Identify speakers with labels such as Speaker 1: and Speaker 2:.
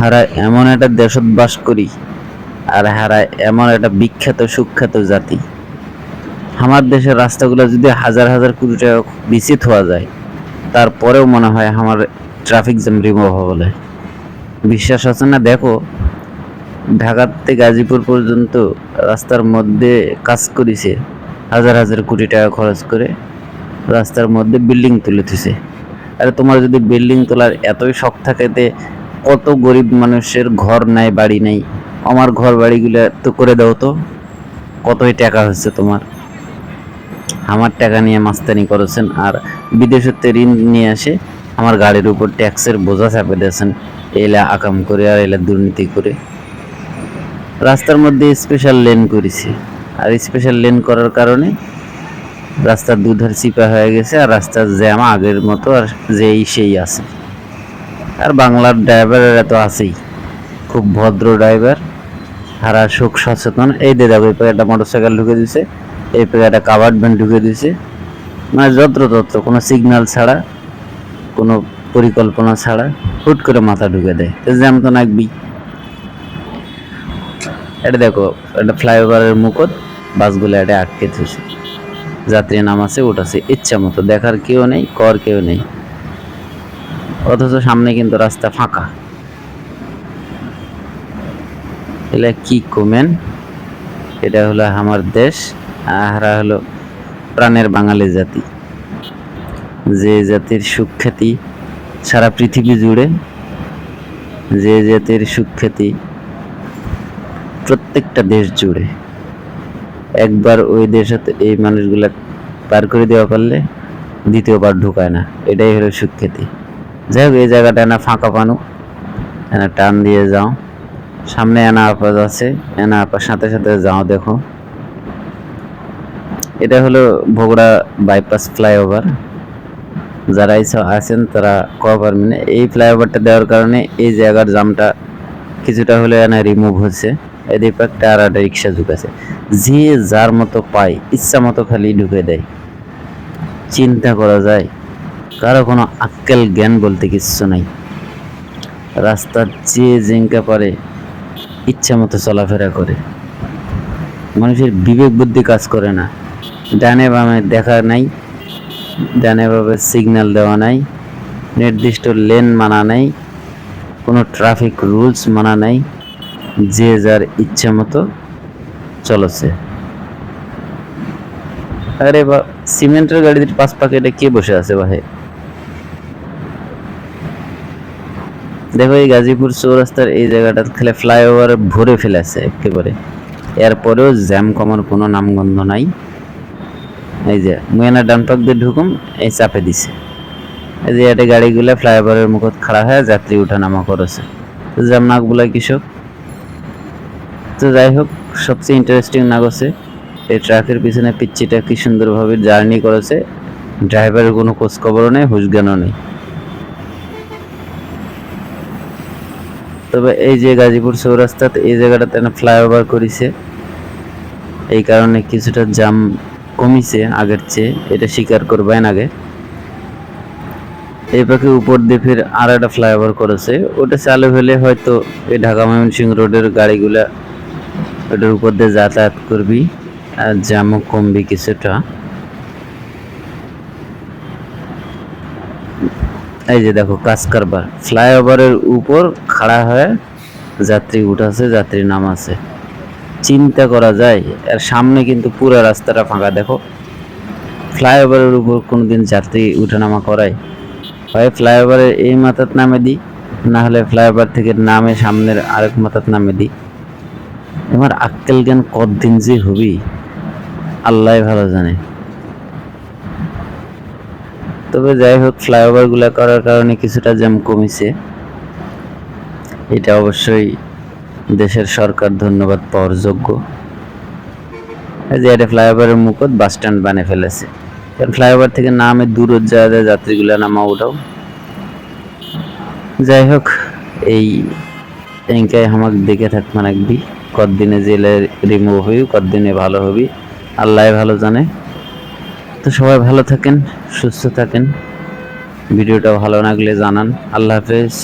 Speaker 1: হারা এমন একটা দেশত বাস করি আর হারা এমন একটা বিখ্যাত, সুখ্যাত জাতি। আমার দেশের রাস্তাগুলো যদি হাজার হাজার কোটি টাকা বিচিত হওয়া যায়, তারপরেও মনে হয় আমার ট্রাফিক জ্যাম রিমুভ হবে বিশ্বাস আছে না? দেখো, ঢাকা থেকে গাজীপুর পর্যন্ত রাস্তার মধ্যে কাজ করেছে হাজার হাজার কোটি টাকা খরচ করে, রাস্তার মধ্যে বিল্ডিং তুলেছে আরে তোমার যদি বিল্ডিং তোলার এতই শখ থাকে কত গরিব মানুষের ঘর নাই, বাড়ি নাই। আমার ঘর বাড়িগুলো তো করে দাও তো। কতই টাকা হচ্ছে তোমার? আমার টাকা নিয়ে মাস্তানি করেছেন আর বিদেশেতে ঋণ নিয়ে আসে। আমার গাড়ির উপর ট্যাক্সের বোঝা চাপে দিয়েছেন। এলা আকাম করে আর এলা দুর্নীতি করে। রাস্তার মধ্যে স্পেশাল লেন করেছে। আর স্পেশাল লেন করার কারণে রাস্তার দুধার চিপা হয়ে গেছে আর রাস্তার জ্যাম আগের মতো আর যেই সেই আছে। আর বাংলার ড্রাইভারেরা তো আছেই। খুব ভদ্র ড্রাইভার হারা সুখ সচেতন। এই দিয়ে দেখো, এই পায়ে একটা মোটর সাইকেল ঢুকে দিছে, এই পায়ে একটা কাভার্ড ভ্যান ঢুকে দিছে। মানে যত্র তত্র, কোনো সিগন্যাল ছাড়া, কোনো পরিকল্পনা ছাড়া হুট করে মাথা ঢুকে দেয়। তো জ্যাম তো নাকবি এটা দেখো, এটা ফ্লাইওভারের মুখত বাসগুলো এটা আটকে থুছে যাত্রী নামাছে উঠাছে ইচ্ছা মতো দেখার কেউ নেই, কর কেউ নেই। অথচ সামনে কিন্তু রাস্তা ফাঁকা। এলা কি কমেন? এটা হলো আমার দেশ আহারা হলো প্রাণের বাঙালি জাতি। যে জাতির সুখ্যাতি সারা পৃথিবী জুড়ে, যে জাতির সুখ্যাতি প্রত্যেকটা দেশ জুড়ে। একবার ওই দেশে এই মানুষগুলা পার করে দেওয়া পারলে দ্বিতীয়বার ঢুকায় না। এটাই হলো সুখ্যাতি। যাই হোক এই জায়গাটা না ফাঁকা পানু। এনা টান দিয়ে যাও। সামনে এনা আপাত আছে। এনা আপার সাথে সাথে যাও দেখো। এটা হলো বগুড়া বাইপাস ফ্লাইওভার যারা এইসব আছেন, তারা কওয়া মানে এই ফ্লাইওভারটা দেওয়ার কারণে এই জায়গার জামটা কিছুটা হলে এনা রিমুভ হচ্ছে। এদিকে একটা আর একটা রিক্সা ঢুকেছে। যে যার মতো পায়, ইচ্ছা মতো খালি ঢুকে দেয়। চিন্তা করা যায়। কারও কোনো আক্কেল জ্ঞান বলতে কিচ্ছু নাই। রাস্তার যে জিঙ্কা পারে ইচ্ছা মতো চলাফেরা করে। মানুষের বিবেক বুদ্ধি কাজ করে না। ডানে বামে দেখা নাই, ডানে বামে সিগন্যাল দেওয়া নাই, নির্দিষ্ট লেন মানা নাই, কোনো ট্রাফিক রুলস মানা নাই, যে যার ইচ্ছা মতো চলছে। আরে বা সিমেন্টের গাড়িতে পাঁচ পাকেটে কে বসে আছে ভাই? দেখো এই গাজীপুর চৌরাস্তার এই জায়গাটা খেলে ফ্লাইওভার ভরে ফেলেছে একেবারে। এরপরেও জ্যাম কমার কোনো নামগন্ধ নাই। এই যে মুয়ানা ডান পাক দিয়ে ঢুকুম, এই চাপে দিছে। এই যে এটা গাড়িগুলো ফ্লাইওভারের মুখত খাড়া হয়ে যাত্রী উঠা নামা করেছে। তো জ্যাম নাক নাকগুলা কৃষক। তো যাই হোক, সবচেয়ে ইন্টারেস্টিং নাগছে এই ট্রাকের পিছনে পিচ্ছিটা কি সুন্দরভাবে জার্নি করেছে। ড্রাইভারের কোনো খোঁজখবরও নেই হুশজ্ঞানও নেই। তবে এই যে গাজীপুর চৌরাস্তাতে এই জায়গাটাতে ফ্লাইওভার করেছে। এই কারণে কিছুটা জাম কমিছে আগের চেয়ে, এটা স্বীকার করবেন আগে। এই পাখি উপর দিয়ে ফের আর একটা ফ্লাইওভার করেছে। ওটা চালু হলে হয়তো এই ঢাকা ময়মনসিংহ রোডের গাড়িগুলা ওটার উপর দিয়ে যাতায়াত করবি, আর জ্যামও কমবি কিছুটা। এই যে দেখো, কাজ ফ্লাইওভারের উপর খাড়া হয়ে যাত্রী উঠাছে, যাত্রী নামাছে। চিন্তা করা যায় আর সামনে কিন্তু পুরো রাস্তাটা ফাঁকা। দেখো, ফ্লাইওভারের উপর কোনোদিন যাত্রী উঠানামা করায়। হয় ফ্লাইওভারের এই মাথাত নামে দিই, না হলে ফ্লাইওভার থেকে নামে সামনের আরেক মাথাত নামে দিই। আমার আক্কেল জ্ঞান কতদিন যে হবি আল্লাহ ভালো জানে। তবে যাই হোক ফ্লাইওভারগুলা করার কারণে কিছুটা জ্যাম কমেছে। এটা অবশ্যই দেশের সরকার ধন্যবাদ পাওয়ার যোগ্য। যে এটা ফ্লাইওভারের মুখত বাস স্ট্যান্ড বানিয়ে ফেলেছে। কারণ ফ্লাইওভার থেকে নামে দূরের জায়গায় যাত্রীগুলো নামা উঠাও যাই হোক, এই এঙ্কাই আমাকে দেখে থাকবেন রাখবি কতদিনে জেলে রিমুভ হবি, কতদিনে ভালো হবি আল্লাহ ভালো জানে। তো সবাই ভালো থাকেন সুস্থ থাকেন। ভিডিওটা ভালো লাগলে জানান। আল্লাহ হাফেজ।